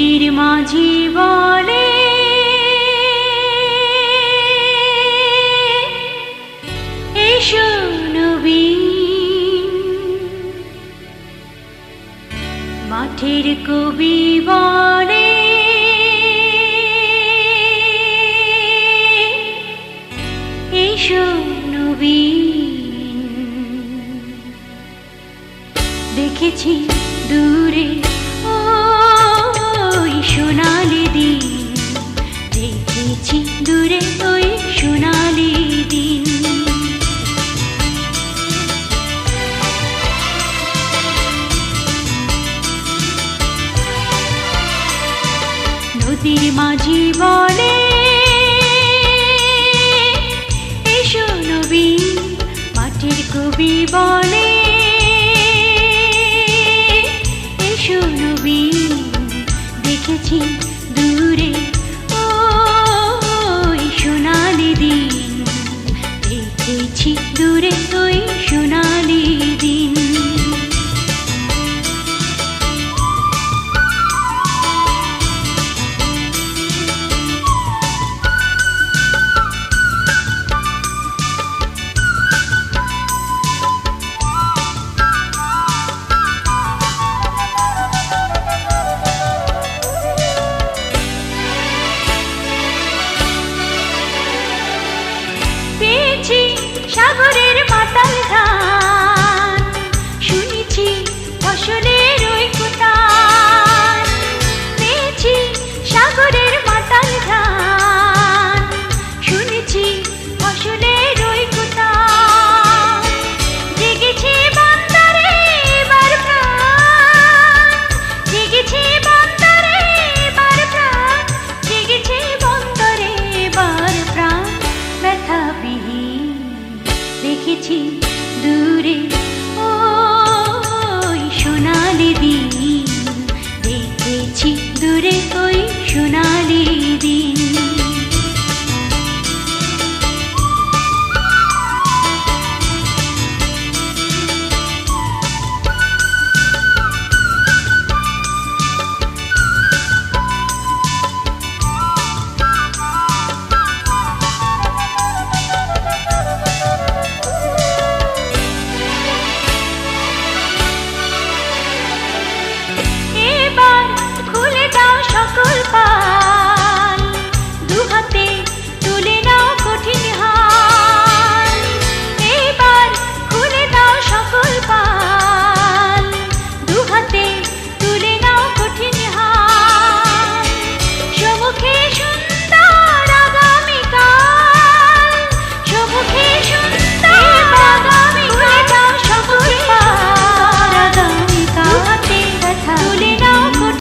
নদীর মাঝি বলে এসো মাঠের কবি বলে এসো দেখেছি দূরে ওই সোনালি দিন। দেখেছি দূরে ওই সোনালি দিন। নদীর মাঝি বলে, এসো নবী, মাটির কবি বলে, এসো নবী দেখেছি দূরে। গিয়েছি সাগরের পাতাল ধার। দেখেছি দূরে।